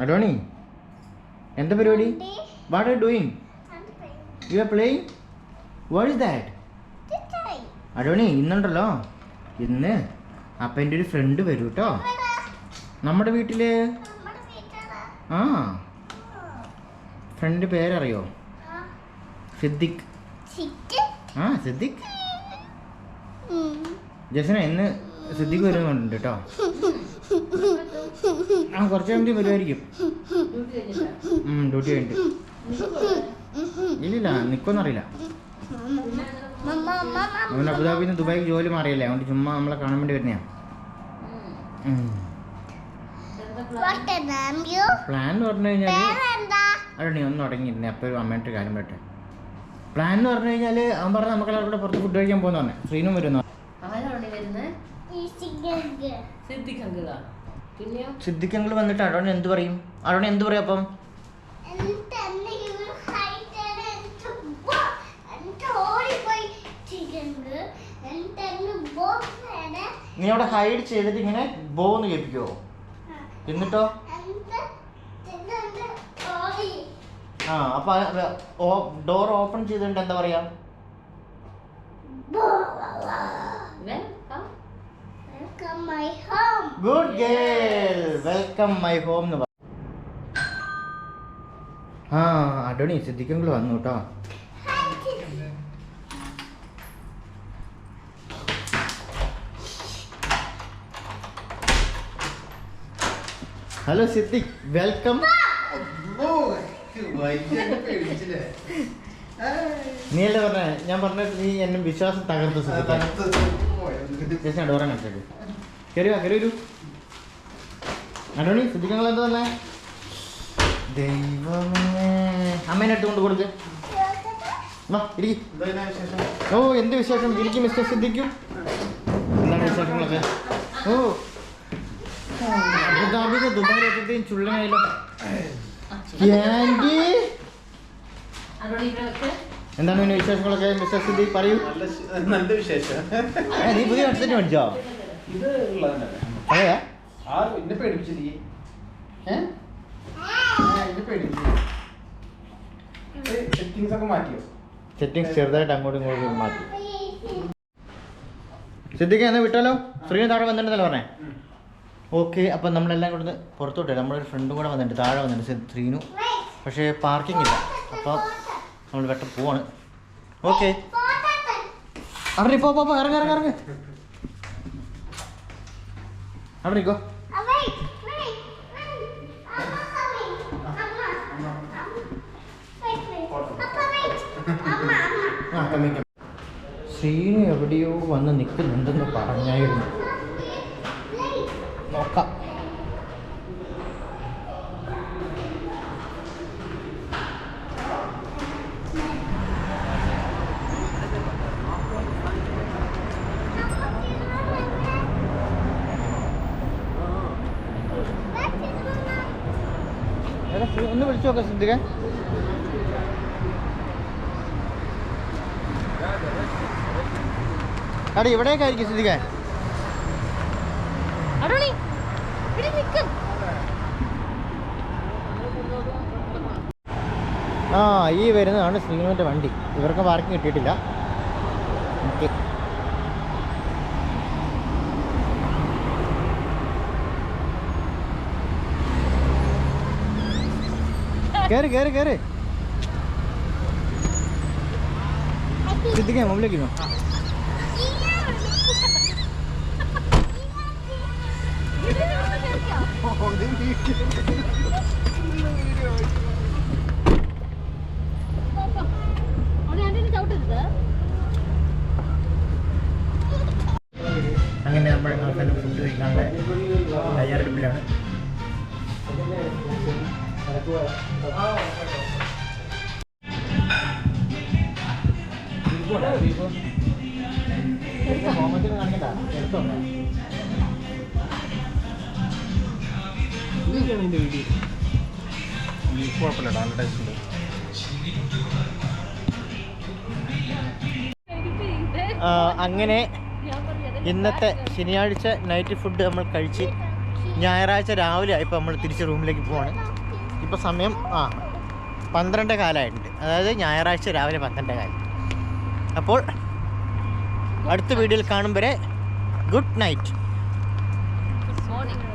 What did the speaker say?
അഡോണി എന്താ പരിപാടി? What are doing you are playing what is that Adoni ഇന്നുണ്ടല്ലോ. ഇന്ന് അപ്പന്റെ ഒരു ഫ്രണ്ട് വരൂ കേട്ടോ നമ്മുടെ വീട്ടിൽ ആ. ഫ്രണ്ട് പേരറിയോ? സിദ്ദിഖ്. ആ സിദ്ദിഖ്. ജസന ഇന്ന് സിദ്ദിഖ് വരുന്നുണ്ട് കേട്ടോ ആ കുറച്ച് കഴിഞ്ഞ് വരുമായിരിക്കും ഡ്യൂട്ടി കഴിഞ്ഞിട്ട്. ഇല്ലില്ല നിൽക്കുമെന്നറിയില്ല അവൻ അബുദാബിയിൽ നിന്ന് ദുബായിക്ക് ജോലി മാറിയല്ലേ അതുകൊണ്ട് ചുമ്മാ നമ്മളെ കാണാൻ വേണ്ടി വരുന്നതാണ് പ്ലാൻ എന്ന് പറഞ്ഞു കഴിഞ്ഞാൽ നീ ഒന്ന് തുടങ്ങിയിരുന്നേ അപ്പോൾ അമ്മയുടെ കാര്യം പറ്റേ പ്ലാൻ എന്ന് പറഞ്ഞു കഴിഞ്ഞാൽ അവൻ പറഞ്ഞ നമുക്ക് കൂടെ പുറത്ത് ഫുഡ് കഴിക്കാൻ പോകുന്ന പറഞ്ഞേ. ശ്രീനും വരുന്നു? ആരാണ് വരുന്നത് സിദ്ദിഖ് അങ്കിളാ സിദ്ദിഖ് ഞങ്ങൾ വന്നിട്ട് അടോൺ എന്ത് പറയും? അടോൺ എന്ത് പറയും അപ്പം? നീ അവിടെ ഹൈഡ് ചെയ്തിട്ട് ഇങ്ങനെ ബോ എന്ന് കേൾപ്പിക്കോ എന്നിട്ടോ? ആ അപ്പൊ ഡോർ ഓപ്പൺ ചെയ്തിട്ട് എന്താ പറയാ. Good girl welcome my home എന്ന് പറഞ്ഞു ആ അടോണി സിദ്ദിഖങ്ങൾ വന്നു കേട്ടോ ഹലോ സിദ്ദിഖ് വെൽക്കം നീ അല്ലേ പറഞ്ഞ? ഞാൻ പറഞ്ഞ നീ എന്നെ വിശ്വാസം തകർത്തു സിദ്ദിഖ്. ചേച്ചി ഡോറ വാ കയറി വരൂ. അടോണി ശ്രദ്ധിക്കണ എന്താ തന്നെ. ദൈവമേ. അമ്മേനെ എടുത്തുകൊണ്ട് കൊടുക്ക്. വാ ഇരിക്കും. ഓ എന്ത് വിശേഷം? ഇരിക്കും മിസ്റ്റർ സിദ്ദിഖും. എന്താണ് വിശേഷങ്ങളൊക്കെ? ഓ. അബുദാബിന്ന് ദുബായിലെത്തിയും ചുള്ളനായല്ലോ ആന്റി അതോടെ ഇവരൊക്കെ എന്താണ് പിന്നെ വിശേഷങ്ങളൊക്കെ മിസ്റ്റർ സിദ്ധി പറയൂ. നല്ല നല്ല വിശേഷം. നീ പുതിയ ഹെഡ്സെറ്റ് മേടിച്ചോ? അതെയാ? ആ എന്നെ പേടിപ്പിച്ചു നീ. എന്നെ പേടിപ്പിച്ചു സെറ്റിങ്സ് ഒക്കെ മാറ്റിയോ? സെറ്റിങ്സ് ചെറുതായിട്ട് അങ്ങോട്ടും ഇങ്ങോട്ടും മാറ്റി. സിദ്ദിഖ് എന്നാ വിട്ടാലോ? ശ്രീന് താഴെ വന്നിട്ടുണ്ടല്ലോ പറഞ്ഞേ. ഓക്കെ അപ്പം നമ്മളെല്ലാം കൂടെ പുറത്തോട്ട് നമ്മളൊരു ഫ്രണ്ടും കൂടെ വന്നിട്ട് താഴെ വന്നിട്ട് ശ്രീനു. പക്ഷേ പാർക്കിംഗ് ഇല്ല. അപ്പോൾ നമ്മൾ വെട്ടം പോവാണ്. ഓക്കെ അവിടെ പോ ഇറങ്ങി ഇറങ്ങി ഇറങ്ങി ഇറങ്ങ് ഇറങ്ങ്. അവിടെ നിൽക്കോ ആ ശ്രീനു എവിടെയോ വന്ന് നിൽക്കുന്നുണ്ടെന്ന് പറഞ്ഞായിരുന്നു. നോക്കാം. ഒന്ന് വിളിച്ചു നോക്കാം സിദ്ദിഖ എടാ ഇവിടെയൊക്കെ ആയിരിക്കും നിൽക്കും ആ ഈ വരുന്നതാണ് ശ്രീനുവിന്റെ വണ്ടി. ഇവർക്ക് പാർക്കിംഗ് കിട്ടിയിട്ടില്ല. ഓക്കെ. കയറി കയറി കയറി ശ്രദ്ധിക്കാം മുമ്പിലേക്ക് ഇരുന്നോ അങ്ങനെ നമ്മൾ അവസാനം ഫുഡ് കഴിക്കാനുള്ള തയ്യാറെടുപ്പിലാണ്. കുഴപ്പമില്ല നല്ല ടേസ്റ്റ് ഉണ്ട് അങ്ങനെ ഇന്നത്തെ ശനിയാഴ്ച നൈറ്റ് ഫുഡ് നമ്മൾ കഴിച്ച് ഞായറാഴ്ച രാവിലെ ഇപ്പോൾ നമ്മൾ തിരിച്ച് റൂമിലേക്ക് പോവാണ്. ഇപ്പോൾ സമയം ആ പന്ത്രണ്ട് കാലമായിട്ടുണ്ട് അതായത് ഞായറാഴ്ച രാവിലെ പന്ത്രണ്ട് കാലം. അപ്പോൾ അടുത്ത വീഡിയോയിൽ കാണും വരെ ഗുഡ് നൈറ്റ്.